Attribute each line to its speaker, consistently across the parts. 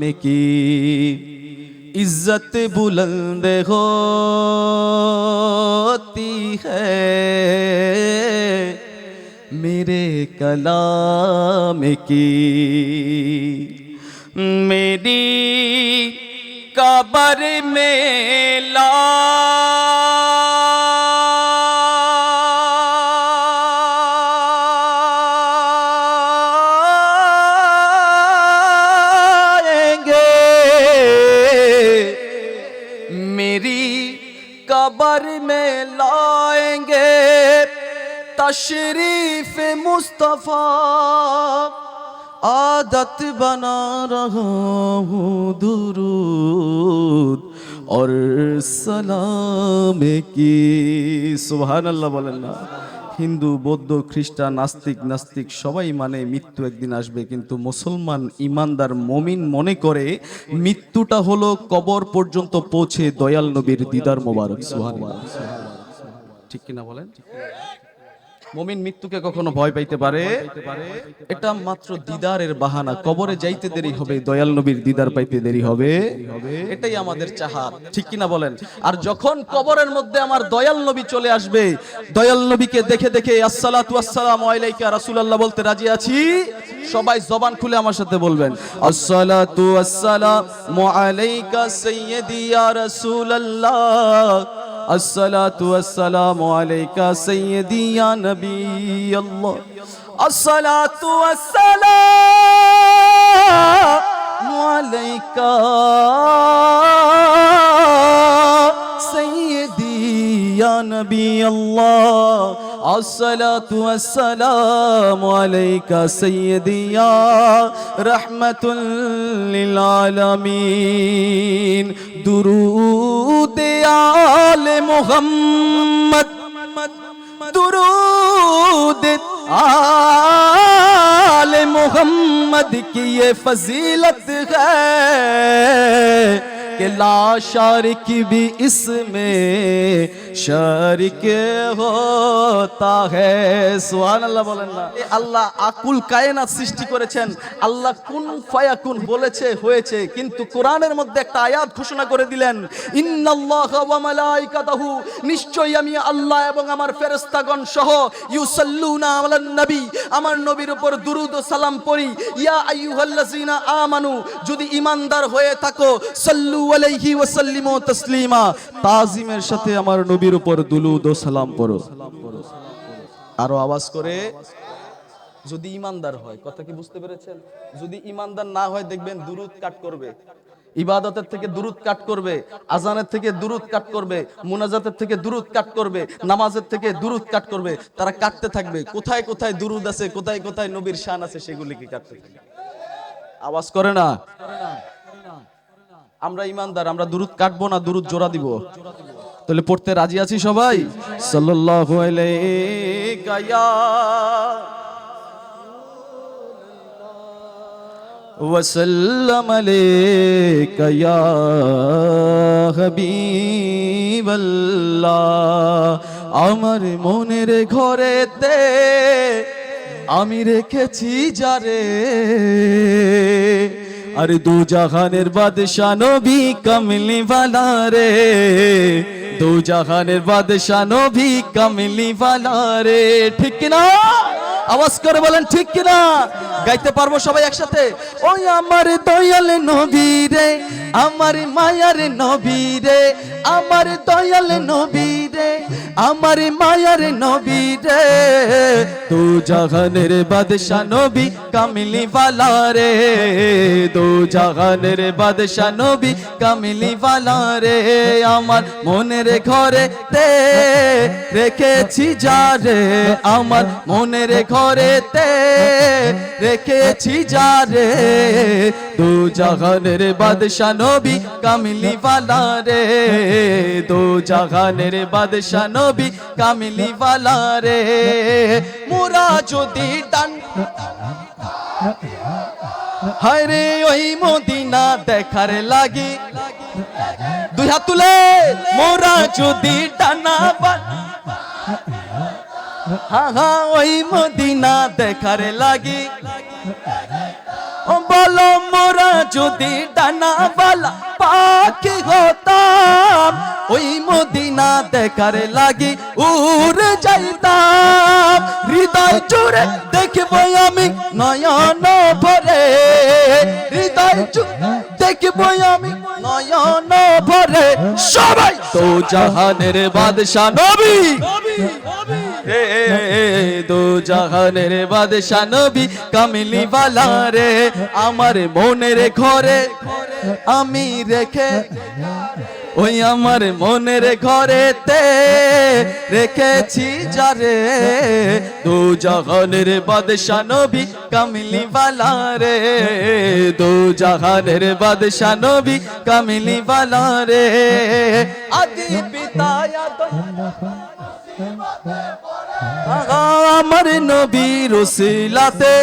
Speaker 1: غم کی عزت بلند ہوتی ہے۔ میرے کلام کی میری قبر میں لا cover में लाएंगे तशरीफ मुस्तफ़ा आदत बना रहा हूँ दुरूद और सलाम की सुबह अल्लाह बोल হিন্দু, বৌদ্ধ, খ্রিস্টান নাস্তিক নাস্তিক, সবাই মানে মৃত্যু একদিন আসবে। কিন্তু মুসলমান ইমানদার মমিন মনে করে মৃত্যুটা হলো কবর পর্যন্ত পৌঁছে দয়াল নবীর দিদার মোবারক সুহান ঠিক কিনা বলেন? মমিন মৃত্যুকে কখনো ভয় পাইতে পারে? এটা মাত্র দিদারের বাহানা। কবরে যাইতে দেরি হবে, দয়াল নবীর দিদার পাইতে দেরি হবে। এটাই আমাদের চাহা। ঠিক কিনা বলেন? আর যখন কবরের মধ্যে আমার দয়াল নবী চলে আসবে, দয়াল নবীকে দেখে দেখে আসসালাতু আসসালামু আলাইকা, রাসূলুল্লাহ বলতে রাজি আছি? সবাই জবান খুলে আমার সাথে বলবেন। আসসালাতু আসসালামু আলাইকা, সাইয়্যিদি ইয়া রাসূলুল্লাহ। الصلاة والسلام عليك سيدي يا نبي الله. الصلاة والسلام عليك سيدي يا نبي الله. الصلاة والسلام عليك سيدي يا رحمة للعالمين. درود آل मोहम्मद दुरूद आल मोहम्मद की ये फजीलत है। کہ لا شارک بھی اس میں شارک ہوتا ہے سبحان اللہ বলেন না আল্লাহ আকুল কায়নাত সৃষ্টি করেছেন। আল্লাহ কুন ফায়াকুন বলেছে, হয়েছে, কিন্তু কোরআনের মধ্যে একটা আয়াত ঘোষণা করে দিলেন, ইন্নাল্লাহা ওয়া মালাইকাতাহু নিশ্চয়ই আমি আল্লাহ এবং আমার ফেরেশতাগণ সহ ইউসাল্লুনা আলান নবী, আমার নবীর উপর দুরুদ ও সালাম পড়ি। ইয়া আইয়ুহাল্লাযিনা আমানু, যদি ইমানদার হয়ে থাকো, সাল্লু আলাইহি ওয়া সাল্লিমু তাসলিমা। তাজিমের সাথে আমার নবীর উপর দুলুদ ও সালাম পড়ো। আরও আওয়াজ করে। যদি ইমানদার হয়, কথা কি বুঝতে পেরেছেন? যদি ইমানদার না হয়, দেখবেন দুরুদ কাট করবে। ইবাদতের থেকে দুরুদ কাট করবে, আজানের থেকে দুরুদ কাট করবে, মুনাজাতের থেকে দুরুদ কাট করবে, নামাজের থেকে দুরুদ কাট করবে, তারা কাটতে থাকবে। কোথায় কোথায় দুরুদ আছে, কোথায় কোথায় নবীর শান আছে সেগুলিকে কাটতে থাকবে? আওয়াজ করে না? আমরা ইমানদার আমরা দুরুদ কাটবো না দুরুদ জোড়া দিব তাহলে পড়তে রাজি আছি সবাই সাল্লাল্লাহু আলাইকা ইয়া وسلم عليك يا حبيب الله আমার মনের ঘরেতে আমি রেখেছি যারে আরে দু জাহানের বাদশাহ নবী কমলি বালা রে। দু জাহানের বাদশাহ নবী কমলি বালা রে। ঠিক না আওয়াজ করে বলেন, ঠিক কিনা? গাইতে পারব সবাই একসাথে? ওই আমার দয়াল নবী রে, আমার মায়ার নবী রে, আমার দয়াল নবী রে, আমার মায়ার নবী তু জাহানের বাদশা নবী কামিলি বালা রে জাহানের বাদশা নবী কামিলি বালা রে, আমার মনের ঘরে রেখেছি যা রে, আমার মনের ঘরেতে রেখেছি যা রে। দু জাহানের বাদশা নবী কামিলি বালা রে। দু জাহানের বাদশা নবী কামিলি বালা রে। মোরা যদি ডান হায় রে, ওই মদিনা দেখার লাগি। দুই হাত তুলে। মোরা যদি ডানা হা ওই মদিনা দেখার লাগি। বলো মোরা যদি ডানাওয়ালা পাখি হতাম, ওই মদিনা দেখার লাগি উড়ে যাইতাম। হৃদয় জুড়ে দেখব আমি নয়ন ভরে, হৃদয় জুড়ে দেখব আমি নয়ন ভরে। সবাই তো জাহানের বাদশা নবী। রে দো জাহানের বাদশা নবী কামিলি বালা রে, আমার মনের ঘরে আমি রেখে, ওই আমার মনের ঘরেতে রেখেছি যারে দু জাহানের বাদশা নবী কামিলি বালা রে, দু জাহানের বাদশা নবী কামিলি বালা রে। আদি পিতা আমার নবী রসিলাতে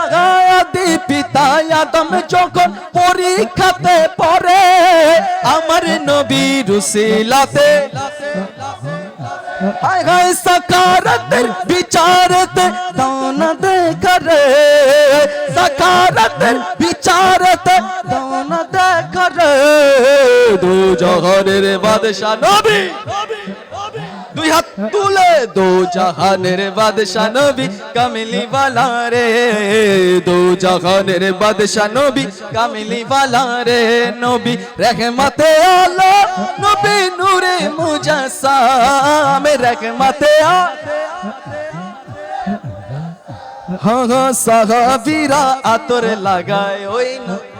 Speaker 1: আগা আদি পিতা আদম যখন পরীক্ষাতে পড়ে, আমার নবী রসিলাতে হায় হায় সকারতের বিচারতে দানা দেখরে সকারতের বিচারতে দু জহরের বাদশা নবী। দুই হাত তুলে দো জাহানের বাদশা নবী কামিলি বালা রে। দো জাহানের বাদশা নবী কামিলি বালা রে নবী। রহমতে আলো নবী নূরে মুজাসাম আ হ্যাঁ হ্যাঁ সাহাবীরা আতর লাগায় ওই ন-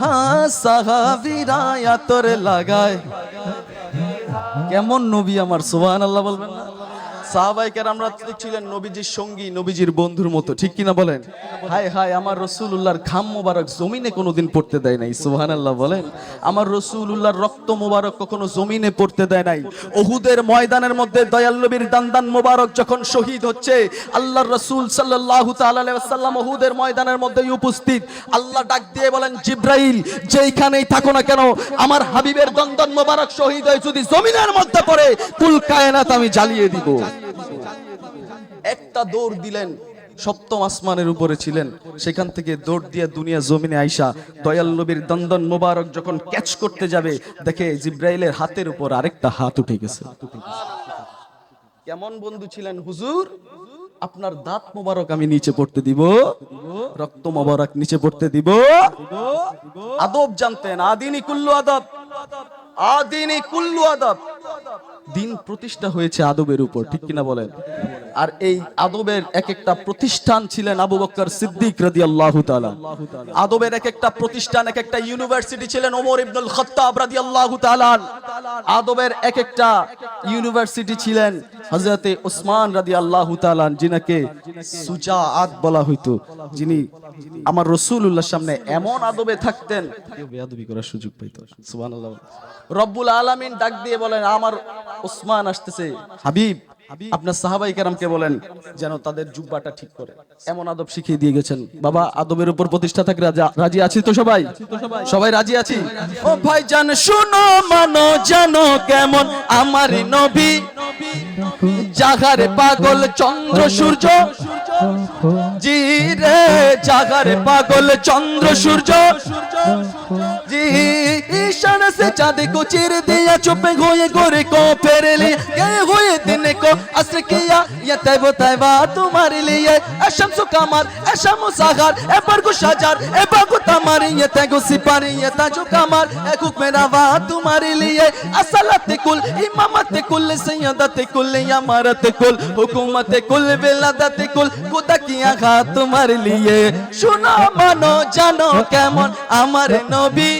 Speaker 1: হ্যাঁ সাহাবীরা আতর লাগায়। কেমন নবী আমার সোহান আল্লাহ বলবেন না? সাহাবাইকার আমরা ছিলেন নবীজির সঙ্গী, নবীজির বন্ধুর মতো। ঠিক কিনা বলেন? হায় হায়, আমার রসুল্লাহর খাম মোবারক জমিনে কোনোদিন পড়তে দেয় নাই সোহান আল্লাহ বলেন। আমার রসুল্লাহর রক্ত মোবারক কখনো জমিনে পড়তে দেয় নাই। ওহুদের ময়দানের মধ্যে দয়াল নবীর দান্দান মোবারক যখন শহীদ হচ্ছে, আল্লাহর রসুল আলাইহি ওয়াসাল্লাম ওহুদের ময়দানের মধ্যে উপস্থিত। আল্লাহ ডাক দিয়ে বলেন, জিব্রাইল, যেইখানেই থাকো না কেন, আমার হাবিবের দন্দন মোবারক শহীদ হয়ে যদি জমিনের মধ্যে পড়ে, কুল কায়নাত আমি জ্বালিয়ে দিব। একটা দৌড় দিলেন, সপ্তম আসমানের উপরে ছিলেন। সেখান থেকে দৌড় দিয়ে দুনিয়া জমিনে আইসা দয়াল নবীর দন্দন মোবারক যখন ক্যাচ করতে যাবে, দেখে জিব্রাইলের হাতের উপর আরেকটা হাত উঠে গেছে। কেমন বন্ধু ছিলেন হুজুর? আপনার দাঁত মোবারক আমি নিচে পড়তে দিব, রক্ত মোবারক নিচে পড়তে দিব। আদব জানতেন, আদিনী কুল্লু আদব। আদিনী কুল্লু আদব। দিন প্রতিষ্ঠা হয়েছে আদবের উপর ঠিক কিনা বলেন? আর এই আদবের এক একটা প্রতিষ্ঠান ছিলেন আবু বকর সিদ্দিক রাদিয়াল্লাহু তাআলা। আদবের এক একটা প্রতিষ্ঠান এক একটা ইউনিভার্সিটি ছিলেন ওমর ইবনুল খাত্তাব রাদিয়াল্লাহু তাআলা আদবের এক একটা ইউনিভার্সিটি ছিলেন হযরতে ওসমান রাদিয়াল্লাহু তাআলা যিনাকে সুজাআত বলা হইতো। যিনি আমার রাসূলুল্লাহর সামনে এমন আদবে থাকতেন। বেয়াদবি করার সুযোগ পাইতো। সুবহানাল্লাহ। রব্বুল আলামিন ডাক দিয়ে বলেন আমার ওসমান আসতেছে। হাবিব আপনার সাহাবাই কেরামকে বলেন যেন তাদের জুব্বাটা ঠিক করে। এমন আদব শিখিয়ে দিয়ে গেছেন। বাবা, আদবের উপর প্রতিষ্ঠা থাকে, রাজা আছি তো সবাই? সবাই রাজি আছি? ও ভাই জান শুনো, মানো, জানো কেমন আমার নবী। জাগারে পাগল, চন্দ্র, সূর্য জিরে জাগারে পাগল চন্দ্র সূর্য। জি ঈশান সে চাঁদে কো চির দিয়া চুপে ঘুয়ে করে কো ফেরেলি। কে হুয়ে দিনে কো আসর তাই বোতাই বা তোমার লিয়ে সুকামার সাজার তাই গু সিপারি জু কামার মেরা বা তোমার লিয়ে কুল কুল কুল কুল কুল কুল কি আঘা তোমার লিয়ে? মানো, জানো, কেমন আমার নবী?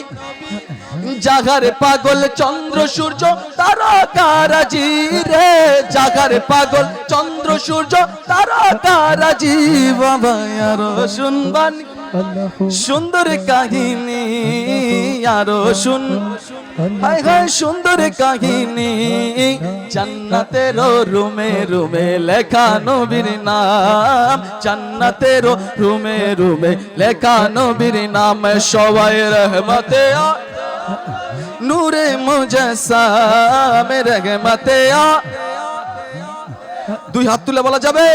Speaker 1: জাগারে পাগল চন্দ্র সূর্য তারা কারাজি রে, জাগারে পাগল চন্দ্র সূর্য তারকারাজি বাবা আরও শুনবান। সুন্দর কাহিনী, আরও শুন। সুন্দর কাহিনী, জান্নাতের রুমে রুমে লেখা নবীর নাম। জান্নাতের রুমে রুমে লেখা নবীর নাম। সবাই রহমতে নূরে মুজাসাম রহমতে আ। দুই হাত তুলে বলা যাবে।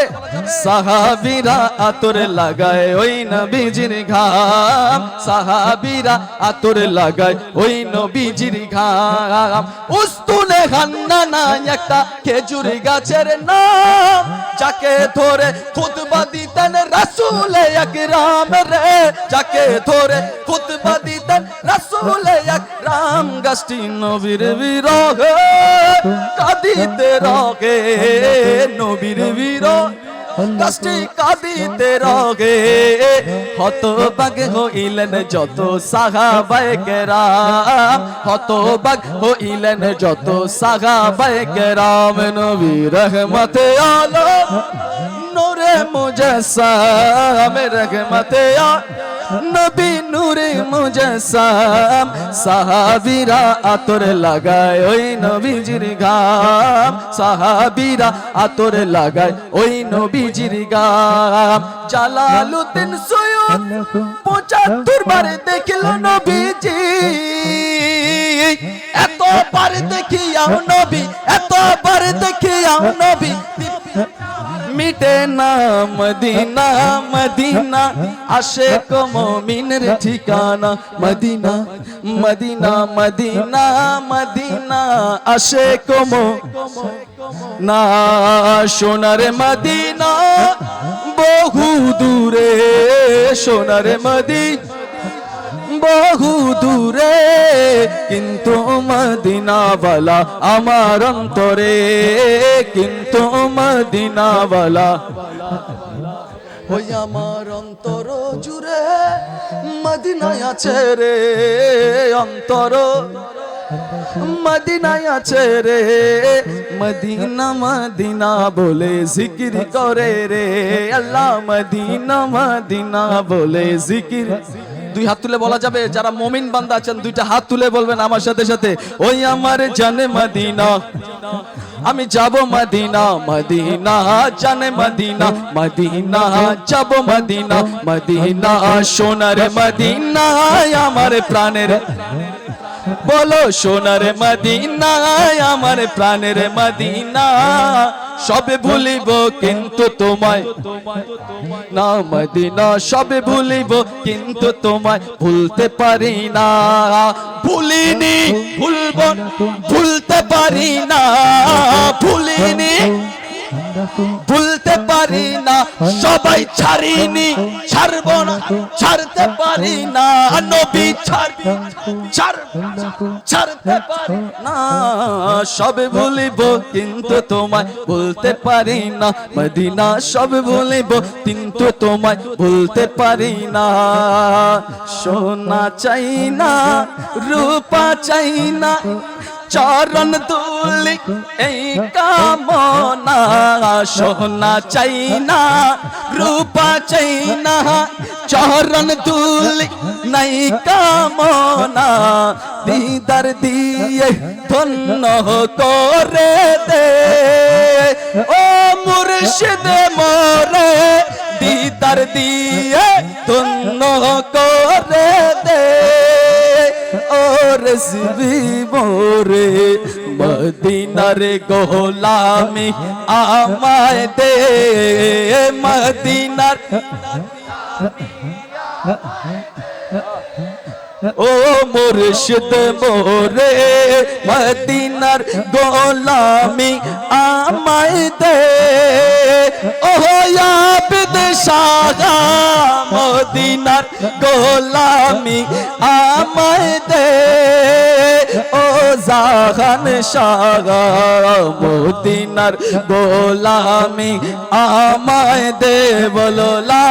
Speaker 1: সাহাবিরা আতরে লাগায় ওই নবীজির ঘাম। সাহাবিরা আতরে লাগায় ওই নবীজির ঘাম। উস্তুনে হান্না না একটা খেজুর গাছের নাম। যাকে ধরে খুতবা দিতেন রাসূল আকরাম রে। যাকে ধরে খুতবা দিতেন রাসূল আকরাম গাছটি নবীর বিরহে, কাঁদিতে রগে। নবীর বীর গাছটি কাঁদিতে রগে। হত হতবাগ হইলেন যত সাহাবায়ে কেরাম হতবাগ হইলেন যত সাহাবায়ে কেরাম নবী রহমতে আলম নূরে মুজাসসাম, রহমতে নবী নূরে মুজাসসাম। সাহাবীরা আতর লাগায় ওই নবীজির গাম সাহাবীরা আতর লাগায় ওই নবীজির গাম জালালুদ্দিন সৈয়দ পঁচাত্তর বারে দেখল নবীজি। এত বার দেখিয়াও নবী এত বার দেখিয়াও নবী। মিটে না মদিনা মদিনা, আশেক মুমিনের ঠিকানা। মদিনা মদিনা মদিনা মদিনা, আশেক না সোনার মদিনা, বহু দূরে সোনার মদিনা। বহু দূরে, কিন্তু মদিনাওয়ালা আমার অন্তরে, কিন্তু মদিনাওয়ালা ওই আমার অন্তর জুড়ে মদিনায় আছে রে অন্তর, মদিনায় আছে রে। মদিনা মদিনা বলে জিকির করে রে। আল্লাহ মদিনা মদিনা বলে জিকির দুই হাত তুলে বলা যাবে, যারা মমিন বান্দা আছেন, দুইটা হাত তুলে বলবেন আমার সাথে সাথে, ওই আমার জানে মাদিনা, আমি যাব মদিনা মদিনা, জানে মাদিনা, মদিনা, যাব মদিনা মদিনা, সোনার মাদিনা আমার প্রাণের বলো, সোনার মদিনা আমার প্রাণের মদিনা। সবে ভুলিব কিন্তু তোমায়। না, মদিনা, সবে ভুলিব কিন্তু তোমায়। ভুলতে পারি না। ভুলিনি, ভুলব, ভুলতে পারি না। ভুলিনি ভুলতে পারি না, সবাই ছাড়িনি, ছাড়বো না, ছাড়তে পারি না, নবী ছাড়বি ছাড়তে পারি না, সব ভুলিব কিন্তু তোমায় বলতে পারি না, মদিনা সব ভুলিব কিন্তু তোমায় বলতে পারি না, সোনা চাই না, রূপা চাই না চরণ তুলি, এই কামনা সোনা চাই না রূপা চাই না চরণ তুলি, নাই কামনা দিদার দিয়ে ধন্য করে দে। ও মুর্শিদ মোরে দিদার দিয়ে ও রসবি মোরে মদিনার গোলামি আমায় দে, মদিনার ও মুর্শিদ মোরে, মদিনার গোলামি আমায় দে, ও আবিদ মদিনার গোলামি আমায় ও জাহান শাহ মদিনার গোলামি আমায় দে বলো, লা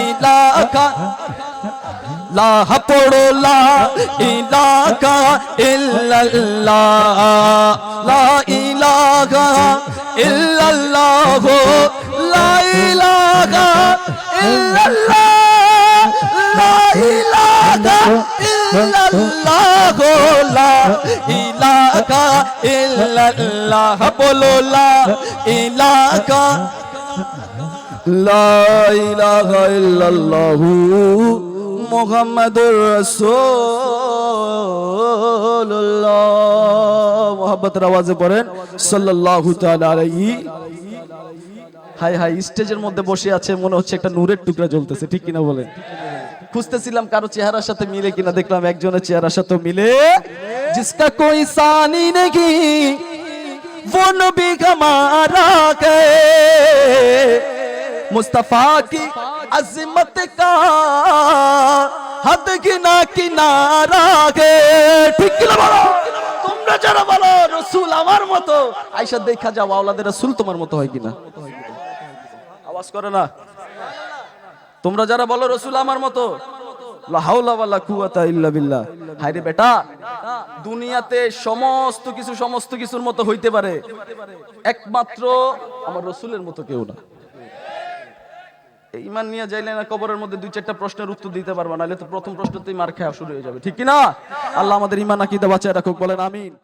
Speaker 1: ইলাহা লা পড়ো, লা ইলাহা ইল্লাল্লাহ। লা ইলাহা ইল্লাল্লাহ। ইলাহা ইল্লাল্লাহ লা ইলাহা ইল্লাল্লাহ লা ইলাহা ইল্লাল্লাহ বলো লা ইলাহা লা ইলাহা ইল্লাল্লাহু মোহাম্মদুর রাসূলুল্লাহ। মোহাম্মতের আওয়াজে পড়েন, সাল্লাল্লাহু তাআলা আলাইহি হাই হাই স্টেজের মধ্যে বসে আছে মনে হচ্ছে একটা নূরের টুকরা জ্বলতেছে ঠিক কিনা বলেন খুঁজতেছিলাম কারো চেহারার সাথে মিলে কিনা দেখলাম একজনের চেহারার সাথে মিলে জিসকা কোই সানি নেই वो नबी हमारा गए मुस्तफा की अजमत का हद गिना किनारा गे ঠিক কিনা বলো তোমরা যারা বলো রসুল আমার মতো আইসা দেখা যাও আওলাদের রসুল তোমার মতো হয় কিনা আওয়াজ করে না। তোমরা যারা বলো রসুল আমার মতো দুনিয়াতে সমস্ত কিছু সমস্ত কিছুর মতো হইতে পারে। একমাত্র আমার রসুলের মতো কেউ না। ইমান নিয়ে যাইলে না কবরের মধ্যে দুই চারটা প্রশ্নের উত্তর দিতে পারবা, নাহলে তো প্রথম প্রশ্নতেই মার খাওয়া শুরু হয়ে যাবে। ঠিক না আল্লাহ আমাদের ইমান আকিদা বাঁচায় রাখুক, বলেন আমিন।